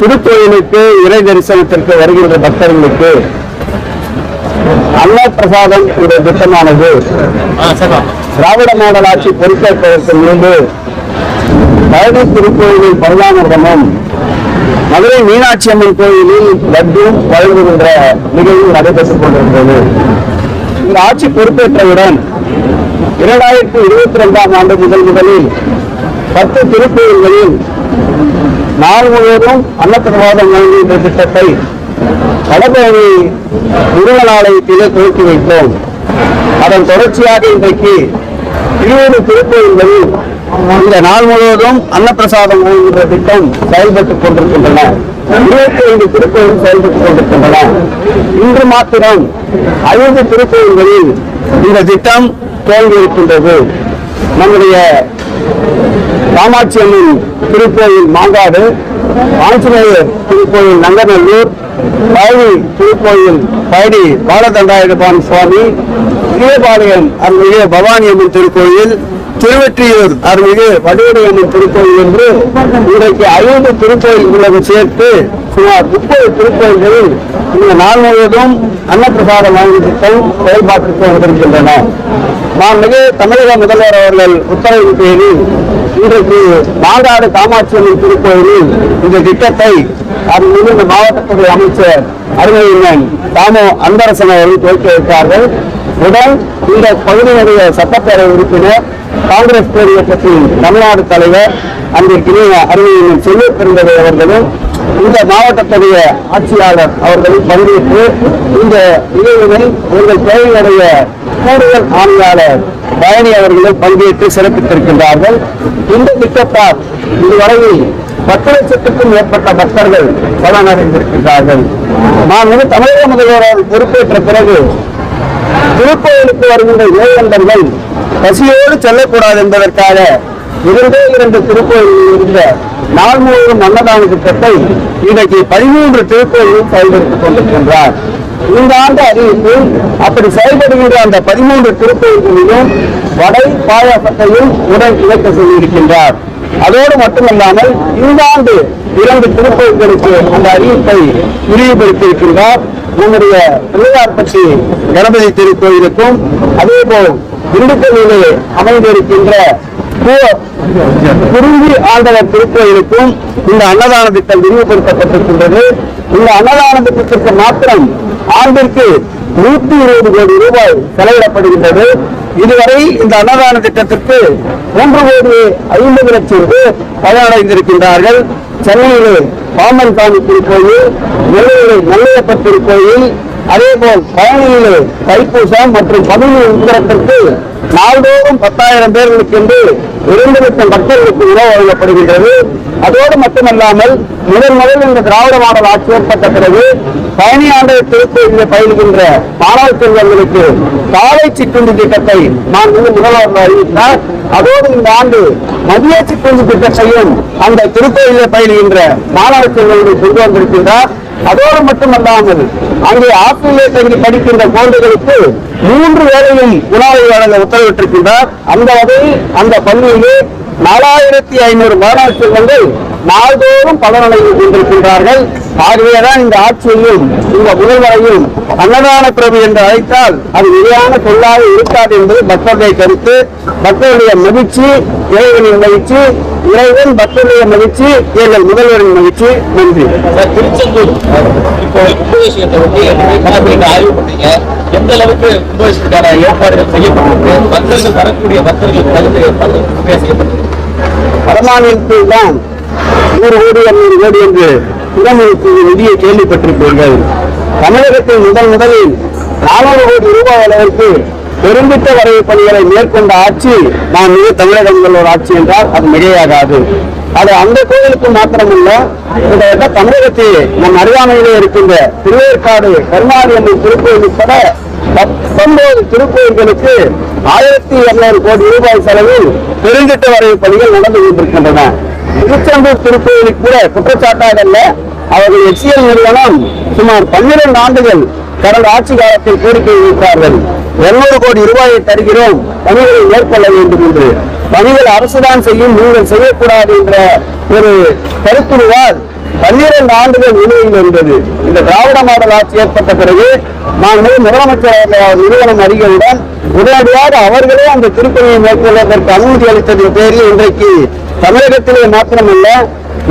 திருக்கோயிலுக்கு இறை தரிசனத்திற்கு வருகின்ற பக்தர்களுக்கு அன்னப்பிரசாதம் என்ற திட்டமானது. திராவிட மாடல் ஆட்சி பொறுப்பேற்பதற்கு முன்பு பழனி திருக்கோயிலில் பல்லாமிரதமும் மதுரை மீனாட்சி அம்மன் கோயிலில் லட்டும் வழங்குகின்ற நிகழ்வு நடைபெற்றுக் கொண்டிருந்தது இந்த ஆட்சி பொறுப்பேற்றவுடன் இரண்டாயிரத்தி இருபத்தி ரெண்டாம் ஆண்டு முதல் முதலில் பத்து திருக்கோயில்களில் நாள் முழுவதும் அன்னப்பிரவாதம் வழங்குகின்ற திட்டத்தை வடபழனி முருகனாலயத்திலே துவக்கி வைத்தோம். அதன் தொடர்ச்சியாக இன்றைக்கு இருபது திருக்கோயில்களில் இந்த நாள் முழுவதும் அன்னப்பிரசாதம் வழங்குகின்ற திட்டம் செயல்பட்டுக் கொண்டிருக்கின்றன. இருபத்தி ஐந்து திருக்கோயில் செயல்பட்டுக் கொண்டிருக்கின்றன. இன்று மாத்திரம் ஐந்து திருக்கோயில்களில் இந்த திட்டம் தோல்வி இருக்கின்றது நம்முடைய காமாட்சி அம்மன் திருக்கோயில் மாங்காடு ஆஞ்சநேயர் திருக்கோயில் நங்கநல்லூர் பழனி திருக்கோயில் பழனி பாலதண்டாயிரபான் சுவாமி விஜயபாளையம் அருள்மிகு பவானி அம்மன் திருக்கோயில் திருவெற்றியூர் அருள்மிகு வடிவடையம்மன் திருக்கோயில் என்று இன்றைக்கு ஐந்து திருக்கோயில்களை சேர்த்து சுமார் முப்பது திருக்கோயில்களில் இந்த நாள் முழுவதும் அன்னப்பிரசாதம் வழங்கும் திட்டம் செயல்பாட்டிற்கு வந்திருக்கின்றன மாண்புமிகு தமிழக முதல்வர் அவர்கள் உத்தரவின் பேரில் இன்றைக்கு மாங்காடு காமாட்சி அம்மன் திருக்கோயிலில் இந்த திட்டத்தை அருள்மிகு இந்த மாவட்டத்துறை அமைச்சர் அருமையின் தாமோ அன்பரசன் அவர்கள் துவக்கி வைத்தார்கள். உடன் இந்த பகுதியினுடைய சட்டப்பேரவை உறுப்பினர் காங்கிரஸ் பேர் இயக்கத்தின் தமிழ்நாடு தலைவர் அன்றைக்கு அறிவியலின் செல்வ பெருந்தகை அவர்களும் இந்த மாவட்டத்துடைய ஆட்சியாளர் அவர்களும் பங்கேற்று இந்த நிகழ்வினை உங்கள் தேவையுடைய கூடுதல் ஆணையாளர் பழனி அவர்களும் பங்கேற்று சிறப்பித்திருக்கின்றார்கள். இந்த திட்டத்தால் இதுவரையில் பத்து லட்சத்துக்கும் மேற்பட்ட பக்தர்கள் பலனடைந்திருக்கின்றார்கள் நான் வந்து தமிழக முதல்வர் பொறுப்பேற்ற பிறகு திருக்கோயிலுக்கு வருகின்ற இளைஞர்கள் பசியோடு செல்லக்கூடாது என்பதற்காக இரண்டே இரண்டு திருக்கோயிலில் இருந்த நாள் முழுவதும் அன்னதான திட்டத்தை இன்றைக்கு பதிமூன்று திருக்கோயிலும் செயல்படுத்திக் கொண்டிருக்கின்றார். இந்த ஆண்டு அறிவிப்பு அப்படி செயல்படுகின்ற அந்த பதிமூன்று திருக்கோயில்களிலும் வடை பாயாசத்தையும் உடன் இணைக்க சொல்லியிருக்கின்றார். அதோடு மட்டுமல்லாமல் இந்த ஆண்டு இரண்டு திருப்பதிகளுக்கு அந்த அறிவிப்பை விரிவுபடுத்தியிருக்கின்றார். நம்முடைய பிள்ளையார்பட்டி கணபதி திருக்கோயிலுக்கும் அதேபோல் திண்டுக்கல்லிலே அமைந்திருக்கின்ற குருவி ஆண்டவர் திருக்கோயிலுக்கும் இந்த அன்னதான திட்டம் விரிவுபடுத்தப்பட்டிருக்கின்றது. இந்த அன்னதான திட்டத்திற்கு மாத்திரம் ஆண்டிற்கு நூத்தி இருபது கோடி ரூபாய் செலவிடப்படுகின்றது. இதுவரை இந்த அன்னதான திட்டத்திற்கு மூன்று கோடி ஐம்பது லட்சம் பேர் பயனடைந்திருக்கின்றார்கள் சென்னையிலே பாமன் சாமி திருக்கோயில் நெல்லையிலே நெல்லையப்பர் திருக்கோயில் அதேபோல் பழனியிலே தைப்பூசம் மற்றும் பதினொன்று உத்தரத்திற்கு நாள்தோறும் பத்தாயிரம் பேர்களுக்கு என்று இரண்டு லட்சம் பக்தர்களுக்கு உணவு வழங்கப்படுகின்றது. அதோடு மட்டுமல்லாமல் முதல் முதல் இந்த திராவிட மாடல் ஆட்சி ஏற்பட்ட பிறகு பழனி ஆண்டவர் திருக்கோயிலில் பயில்கின்ற மாணவ செல்வங்களுக்கு காலை சிற்றுண்டி திட்டத்தை நான் வந்து முதல்வர் அறிவித்தார். அதோடு இந்த ஆண்டு மதிய சிற்றுண்டி திட்டத்தையும் அந்த திருக்கோயிலில் பயில்கின்ற மாணவ செல்வங்களுக்கு கொண்டு வந்திருக்கின்றார். அதோடு மட்டுமல்லாமல் அங்கே ஆசிரியை தங்கி படிக்கின்ற குழந்தைகளுக்கு மூன்று வேளையும் உணவை வழங்க உத்தரவிட்டிருக்கின்றார். அந்த வகையில் அந்த பள்ளியிலே நாலாயிரத்தி ஐநூறு மாணவ செல்வங்கள் நாள்தோறும் பலனடைந்து கொண்டிருக்கின்றார்கள். ஆகவேதான் இந்த ஆட்சியையும் இந்த முதல்வரையும் அன்னதான பிரபு என்று அழைத்தால் அது நிலையான சொல்லாக இருக்காது என்பது பக்தர்களை கருத்து. பக்தர்களுடைய மகிழ்ச்சி இறைவனின் மகிழ்ச்சி இறைவன் பக்தருடைய மகிழ்ச்சி எங்கள் முதல்வரின் மகிழ்ச்சி. நன்றி. திருச்செந்தூர் இப்போ கும்பாபிஷேகத்தை ஒட்டி ஆய்வு பண்ணீங்க எந்த அளவுக்கு கும்பாபிஷேகத்துக்கான ஏற்பாடுகள் செய்யப்பட்டிருக்கு? பக்தர்கள் வரக்கூடிய பக்தர்களுக்கு தகுந்த செய்யப்பட்டிருக்கு? வடமாநிலத்தில் தான் நூறு கோடி அறுநூறு கோடி என்று திறமைக்கு நிதியை கேள்விப்பட்டிருப்பீர்கள். தமிழகத்தில் முதல் முதலில் நானூறு கோடி ரூபாய் அளவிற்கு பெருந்திட்ட வரைவு பணிகளை மேற்கொண்ட ஆட்சி நான் மிக தமிழக முதல்வர் ஆட்சி என்றால் அது மிகையாகாது. அது அந்த கோயிலுக்கு மாத்திரமல்ல கிட்டத்தட்ட தமிழகத்தில் நம் அருகாமையிலே இருக்கின்ற திருவேற்காடு கருமாரி அம்மன் திருக்கோயில் உட்பட பத்தொன்பது திருக்கோயில்களுக்கு ஆயிரத்தி இருநூறு கோடி ரூபாய் செலவில் பெருந்திட்ட வரைவு பணிகள் நடந்து கொண்டிருக்கின்றன. திருச்செந்தூர் திருக்கோயிலுக்கு கூட குற்றச்சாட்டாக அல்ல அவர்கள் எச்சிஎல் நிறுவனம் சுமார் பன்னிரண்டு ஆண்டுகள் கடந்த ஆட்சி காலத்தில் கோரிக்கை வைத்தார்கள். இருநூறு கோடி ரூபாயை தருகிறோம். பணிகளை மேற்கொள்ள வேண்டும் என்று. பணிகள் அரசுதான் செய்யும் நீங்கள் செய்யக்கூடாது என்ற ஒரு கருத்துருவால் பன்னிரண்டு ஆண்டுகள் நிலுவையில் இருந்தது. இந்த திராவிட மாடல் ஆட்சி ஏற்பட்ட பிறகு நாங்கள் முதலமைச்சர் நிறுவனம் அறிகளுடன் உடனடியாக அவர்களே அந்த திருப்பணியை மேற்கொள்வதற்கு அனுமதி அளித்ததின் பேரில் இன்றைக்கு தமிழகத்திலே மாத்திரமல்ல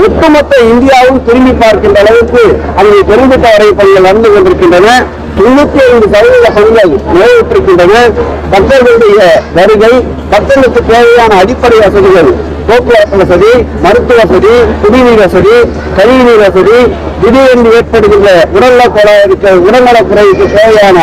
ஒட்டுமொத்த இந்தியாவும் திரும்பி பார்க்கின்ற அளவுக்கு அங்கே பெருமிட்ட வரை பணிகள் நடந்து கொண்டிருக்கின்றன. தொண்ணூத்தி ஐந்து சதவீத பணிகள் நிறைவேற்றிருக்கின்றன. பக்தர்களுடைய வருகை பக்தர்களுக்கு தேவையான அடிப்படை வசதிகள் போக்குவரத்து வசதி மருத்துவ வசதி குடிநீர் வசதி கழிவுநீர் வசதி திடீரென்று ஏற்படுகின்ற உடல்நல குறைக்கு உடல்நலக் குறைவுக்கு தேவையான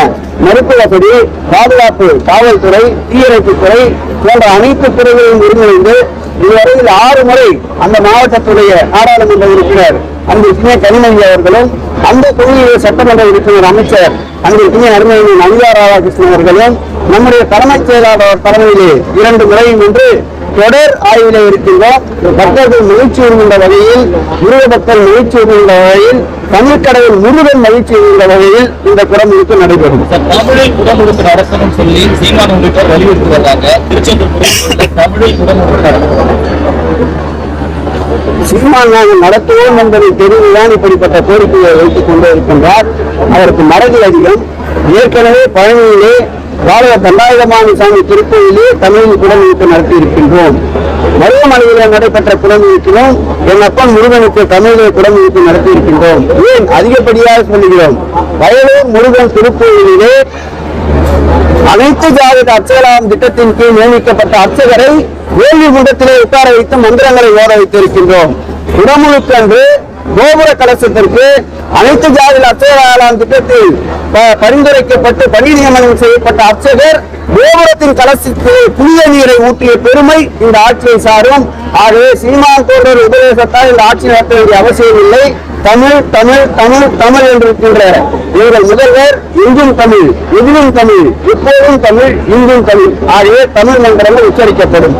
மருத்துவ வசதி பாதுகாப்பு காவல்துறை தீயணைப்புத்துறை போன்ற அனைத்து துறைகளையும் ஒருங்கிணைந்து இதுவரையில் ஆறு முறை அந்த மாவட்டத்துடைய நாடாளுமன்ற உறுப்பினர் அன்பிற்குமே கனிமொழி அவர்களும் அந்த தொகுதியிலே சட்டமன்ற உறுப்பினர் அமைச்சர் அன்பிற்குமே நடுமையின் அனிதா ராதாகிருஷ்ணன் அவர்களும் நம்முடைய தலைமைச் செயலாளர் தலைமையிலே இரண்டு முறையும் என்று தொடர் ஆய்விலே இருக்கின்றோம் பக்தர்கள் மகிழ்ச்சி வருகின்ற வகையில் முருக பக்தர் மகிழ்ச்சி வருகின்ற வகையில் தமிழ் கடவுள் முருகன் மகிழ்ச்சி வருகின்ற வகையில் இந்த குடமுழுக்கு நடைபெறும். தமிழில் குடமுழுக்கு நடத்தணும் சொல்லி சீமான் உள்ளிட்டோர் வலியுறுத்தி வர்றாங்க. திருச்செந்தூர் தமிழில் குடமுழுக்கு நடத்தணும். சீமான் நாங்கள் நடத்துவோம் என்பதை தெரிந்துதான் இப்படிப்பட்ட கோரிக்கையை வைத்துக் கொண்டே இருக்கின்றார். அவருக்கு மறதி அதிகம். ஏற்கனவே பழனியிலே பாரத தண்டாயுதமான சாமி திருக்கோயிலே தமிழில் குடமுழுக்கு நடத்தி இருக்கின்றோம் மருவமலையிலே நடைபெற்ற குடமுழுக்கிலும் என் அப்பன் முருகனுக்கு தமிழிலே குடமுழுக்கு நடத்தி இருக்கின்றோம் ஏன்? அதிகப்படியாக சொல்லுகிறோம். வயலூர் முருகன் திருக்கோயிலிலே அனைத்து ஜாதிக அர்ச்சகலாம் திட்டத்தின் கீழ் நியமிக்கப்பட்ட அர்ச்சகரை வேள்வி குண்டத்திலே உட்கார வைத்து மந்திரங்களை ஓர வைத்திருக்கின்றோம். குடமுழுக்கன்று கோபுர கலசத்திற்கு அனைத்து ஜாதிக அர்ச்சகலாம் திட்டத்தில் பரிந்துரைக்கப்பட்டு பணி நியமனம் செய்யப்பட்ட அர்ச்சகர் கோபுரத்தின் கலசத்திற்கு புதிய நீரை ஊற்றிய பெருமை இந்த ஆட்சியை சாரும். ஆகவே சீமான் போன்ற உபதேசத்தால் இந்த ஆட்சி நடத்த வேண்டிய அவசியம் இல்லை. தமிழ் தமிழ் தமிழ் தமிழ் என்று இருக்கின்ற எங்கள் முதல்வர் இங்கும் தமிழ் எதிலும் தமிழ் எப்போதும் தமிழ் இங்கும் தமிழ். ஆகிய தமிழ் மந்திரங்கள் உச்சரிக்கப்படும்.